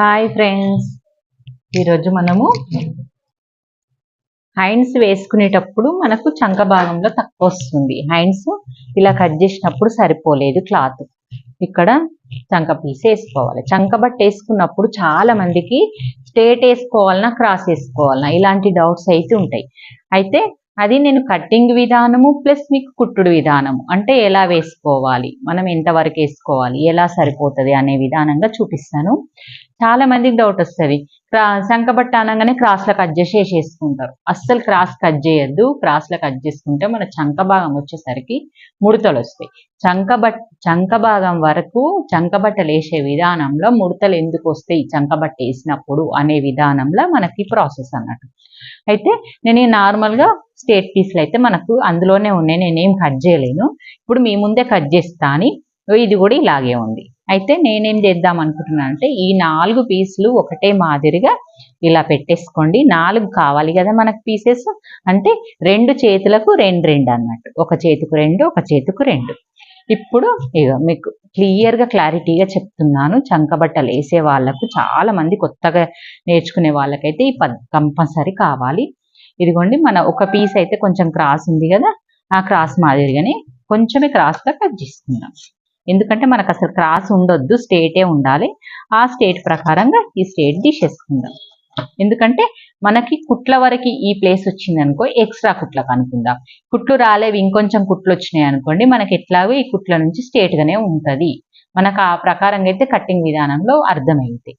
Hi friends ఈరోజు మనము హైండ్స్ వేసుకునేటప్పుడు మనకు చంక భాగంలో తక్కువ వస్తుంది. హైండ్స్ ఇలా కట్ చేసినప్పుడు సరిపోలేదు క్లాత్. ఇక్కడ చంక పీస్ వేసుకోవాలి. చంక బట్ట వేసుకున్నప్పుడు చాలా మందికి స్ట్రేట్ వేసుకోవాలన్నా క్రాస్ వేసుకోవాలన్నా ఇలాంటి డౌట్స్ అయితే ఉంటాయి. అయితే అది నేను కట్టింగ్ విధానము ప్లస్ మీకు కుట్టుడు విధానము. అంటే ఎలా వేసుకోవాలి? మనం ఎంతవరకు వేసుకోవాలి? ఎలా సరిపోతుంది? అనే విధానంగా చూపిస్తాను. చాలా మందికి డౌట్ వస్తుంది. క్రా శంఖబట్ట అనగానే క్రాస్లో కట్ చేసి వేసేసుకుంటారు అస్సలు క్రాస్ కట్ చేయొద్దు. క్రాస్లో కట్ చేసుకుంటే మన చంక భాగం వచ్చేసరికి ముడతలు వస్తాయి. చంకబట్ చంక భాగం వరకు చంకబట్టలు వేసే విధానంలో ముడతలు ఎందుకు వస్తాయి? చంకబట్ట వేసినప్పుడు అనే విధానంలో మనకి ప్రాసెస్ అన్నట్టు. అయితే నేను నార్మల్గా స్టేట్ పీస్లు అయితే మనకు అందులోనే ఉన్నాయి. నేనేం కట్ చేయలేను. ఇప్పుడు మీ ముందే కట్ చేస్తా అని ఇది కూడా ఇలాగే ఉంది. అయితే నేనేం చేద్దాం అనుకుంటున్నాను అంటే ఈ నాలుగు పీసులు ఒకటే మాదిరిగా ఇలా పెట్టేసుకోండి. నాలుగు కావాలి కదా మనకు పీసెస్. అంటే రెండు చేతులకు రెండు రెండు అన్నట్టు. ఒక చేతికి రెండు ఒక చేతికి రెండు. ఇప్పుడు ఇక మీకు క్లియర్గా క్లారిటీగా చెప్తున్నాను. చంకబట్టలు వేసే వాళ్ళకు చాలా మంది కొత్తగా నేర్చుకునే వాళ్ళకైతే ఈ పద్ కంపల్సరీ కావాలి. ఇదిగోండి మన ఒక పీస్ అయితే కొంచెం క్రాస్ ఉంది కదా. ఆ క్రాస్ మాదిరిగానే కొంచెమే క్రాస్గా కట్ చేసుకుందాం. ఎందుకంటే మనకు అసలు క్రాస్ ఉండొద్దు స్టేటే ఉండాలి. ఆ స్టేట్ ప్రకారంగా ఈ స్టేట్ తీసేసుకుందాం ఎందుకంటే మనకి కుట్ల వరకు ఈ ప్లేస్ వచ్చింది అనుకో ఎక్స్ట్రా కుట్లకు అనుకుందాం. కుట్లు రాలేవి ఇంకొంచెం కుట్లు వచ్చినాయి అనుకోండి మనకి ఎట్లాగో ఈ కుట్ల నుంచి స్టేట్గానే గానే మనకు ఆ ప్రకారంగా అయితే కట్టింగ్ విధానంలో అర్థమైంది.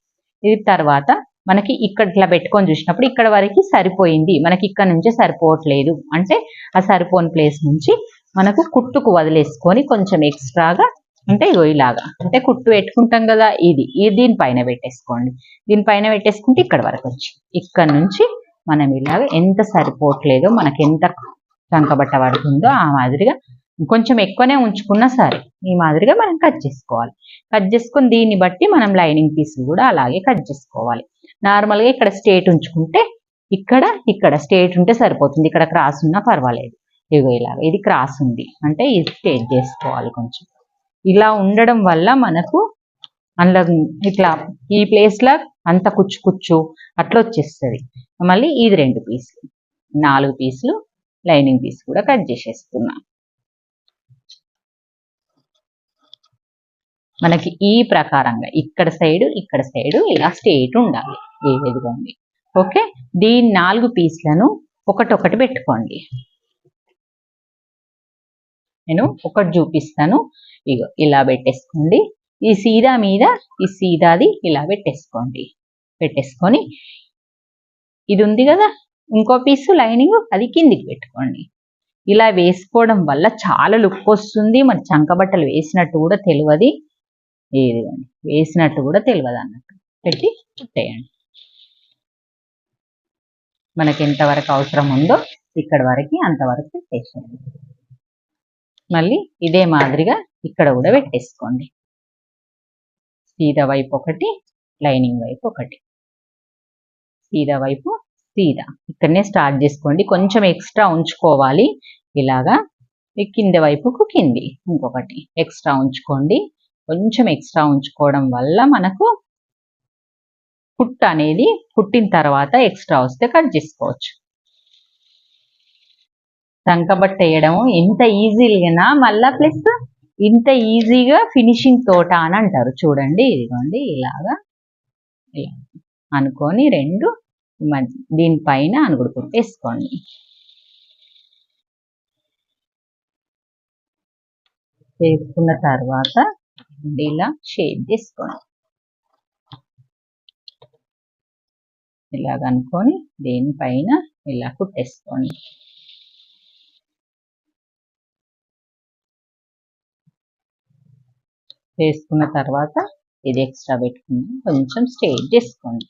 ఇది తర్వాత మనకి ఇక్కడ ఇట్లా పెట్టుకొని చూసినప్పుడు ఇక్కడ వరకు సరిపోయింది. మనకి ఇక్కడ నుంచే సరిపోవట్లేదు. అంటే ఆ సరిపోని ప్లేస్ నుంచి మనకు కుట్టుకు వదిలేసుకొని కొంచెం ఎక్స్ట్రాగా అంటే ఇగో ఇలాగా. అంటే కుట్టు పెట్టుకుంటాం కదా ఇది. ఇది దీనిపైన పెట్టేసుకోండి. దీనిపైన పెట్టేసుకుంటే ఇక్కడ వరకు వచ్చి. ఇక్కడ నుంచి మనం ఇలాగ ఎంత సరిపోవట్లేదో మనకి ఎంత చంకబట్ట పడుతుందో ఆ మాదిరిగా కొంచెం ఎక్కువనే ఉంచుకున్నా సరే ఈ మాదిరిగా మనం కట్ చేసుకోవాలి. కట్ చేసుకొని దీన్ని బట్టి మనం లైనింగ్ పీసులు కూడా అలాగే కట్ చేసుకోవాలి. నార్మల్గా ఇక్కడ స్టేట్ ఉంచుకుంటే ఇక్కడ ఇక్కడ స్టేట్ ఉంటే సరిపోతుంది. ఇక్కడ క్రాస్ ఉన్నా పర్వాలేదు. ఇగో ఇలాగ. ఇది క్రాస్ ఉంది. అంటే ఇది స్టేట్ చేసుకోవాలి కొంచెం. ఇలా ఉండడం వల్ల మనకు అందులో ఇట్లా ఈ ప్లేస్లో అంత కుచ్చు కుచ్చు అట్లా వచ్చేస్తుంది. మళ్ళీ ఇది రెండు పీసులు నాలుగు పీసులు లైనింగ్ పీస్ కూడా కట్ చేసేస్తున్నా. మనకి ఈ ప్రకారంగా ఇక్కడ సైడ్ ఇక్కడ సైడ్ ఇలా స్ట్రేట్ ఉండాలి. ఏ విధంగా ఓకే దీని నాలుగు పీస్లను ఒకటొకటి పెట్టుకోండి. నేను ఒకటి చూపిస్తాను. ఇగో ఇలా పెట్టేసుకోండి. ఈ సీదా మీద ఈ సీదాది ఇలా పెట్టేసుకోండి. పెట్టేసుకొని ఇది ఉంది కదా ఇంకో పీసు లైనింగ్ అది కిందికి పెట్టుకోండి. ఇలా వేసుకోవడం వల్ల చాలా లుక్ వస్తుంది. మరి చంక బట్టలు వేసినట్టు కూడా తెలియదు. ఏదిగోండి వేసినట్టు కూడా తెలియదు అన్నట్టు. పెట్టి చుట్టేయండి మనకి ఎంతవరకు అవసరం ఉందో ఇక్కడ వరకు అంతవరకు పెట్టేసేయండి. మళ్ళీ ఇదే మాదిరిగా ఇక్కడ కూడా పెట్టేసుకోండి. సీదా వైపు ఒకటి లైనింగ్ వైపు ఒకటి. సీదా వైపు సీదా. ఇక్కడనే స్టార్ట్ చేసుకోండి. కొంచెం ఎక్స్ట్రా ఉంచుకోవాలి. ఇలాగా కింద వైపుకు కింది ఇంకొకటి. ఎక్స్ట్రా ఉంచుకోండి. కొంచెం ఎక్స్ట్రా ఉంచుకోవడం వల్ల మనకు కుట్ట అనేది కుట్టిన తర్వాత ఎక్స్ట్రా వస్తే కట్ చేసుకోవచ్చు. సంకబట్ట వేయడం ఎంత ఈజీగా మళ్ళా ప్లస్ ఇంత ఈజీగా ఫినిషింగ్ తోట అని అంటారు. చూడండి ఇదిగోండి ఇలాగా ఇలా అనుకొని రెండు దీనిపైన అనుగుడు కుట్టేసుకోండి చేసుకున్న తర్వాత ఇలా షేప్ చేసుకోండి. ఇలాగ అనుకొని దీనిపైన ఇలా కుట్టేసుకోండి. వేసుకున్న తర్వాత ఇది ఎక్స్ట్రా పెట్టుకుని కొంచెం స్ట్రేట్ చేసుకోండి.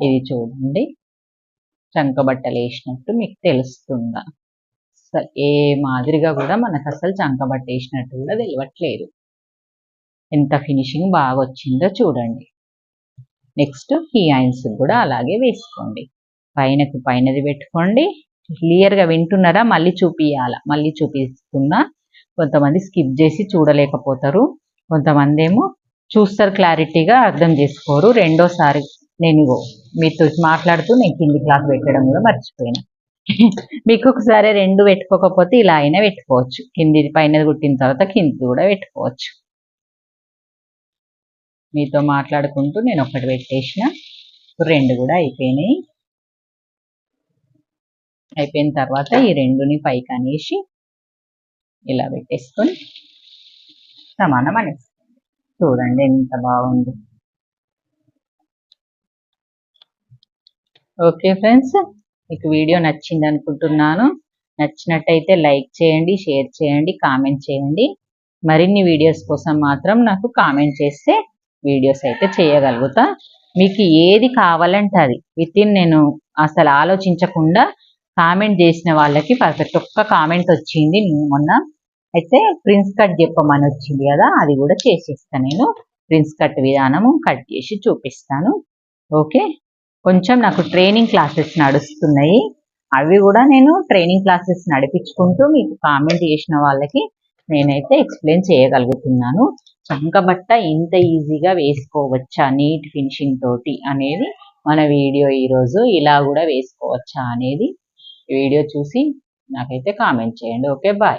ఇది చూడండి. చంక బట్టలు వేసినట్టు మీకు తెలుస్తుందా? ఏ మాదిరిగా కూడా మనకు అసలు చంక బట్ట వేసినట్టు కూడా తెలియట్లేదు ఎంత ఫినిషింగ్ బాగా వచ్చిందో చూడండి. నెక్స్ట్ ఈ ఐన్స్ కూడా అలాగే వేసుకోండి. పైనకు పైనది పెట్టుకోండి. క్లియర్గా వింటున్నారా? మళ్ళీ చూపియాల? మళ్ళీ చూపిస్తున్నా? కొంతమంది స్కిప్ చేసి చూడలేకపోతారు. కొంతమంది ఏమో చూస్తారు క్లారిటీగా అర్థం చేసుకోరు. రెండోసారి నేను ఇగో మీతో మాట్లాడుతూ నేను కింది క్లాత్ పెట్టడం కూడా మర్చిపోయినా. మీకు ఒకసారి రెండు పెట్టుకోకపోతే ఇలా అయినా పెట్టుకోవచ్చు. కింది పైన కుట్టిన తర్వాత కింది కూడా పెట్టుకోవచ్చు. మీతో మాట్లాడుకుంటూ నేను ఒకటి పెట్టేసిన. రెండు కూడా అయిపోయినాయి. అయిపోయిన తర్వాత ఈ రెండుని పైకి అనేసి ఇలా పెట్టేసుకొని సమానం అనేసి చూడండి ఎంత బాగుంది. ఓకే ఫ్రెండ్స్ మీకు వీడియో నచ్చింది అనుకుంటున్నాను. నచ్చినట్టయితే లైక్ చేయండి షేర్ చేయండి కామెంట్ చేయండి. మరిన్ని వీడియోస్ కోసం మాత్రం నాకు కామెంట్ చేస్తే వీడియోస్ అయితే చేయగలుగుతా. మీకు ఏది కావాలంటే అది. విత్ ఇన్ నేను అసలు ఆలోచించకుండా కామెంట్ చేసిన వాళ్ళకి పర్ఫెక్ట్ ఒక్క కామెంట్ వచ్చింది మొన్న. అయితే ప్రిన్స్ కట్ చెప్పమని వచ్చింది కదా అది కూడా చేసేస్తాను నేను. ప్రిన్స్ కట్ విధానము కట్ చేసి చూపిస్తాను. ఓకే? కొంచెం నాకు ట్రైనింగ్ క్లాసెస్ నడుస్తున్నాయి. అవి కూడా నేను ట్రైనింగ్ క్లాసెస్ నడిపించుకుంటూ మీకు కామెంట్ చేసిన వాళ్ళకి నేనైతే ఎక్స్ప్లెయిన్ చేయగలుగుతున్నాను. చంకబట్ట ఇంత ఈజీగా వేసుకోవచ్చా నీట్ ఫినిషింగ్ తోటి అనేది మన వీడియో ఈరోజు ఇలా కూడా వేసుకోవచ్చా అనేది వీడియో చూసి నాకైతే కామెంట్ చేయండి. Okay bye.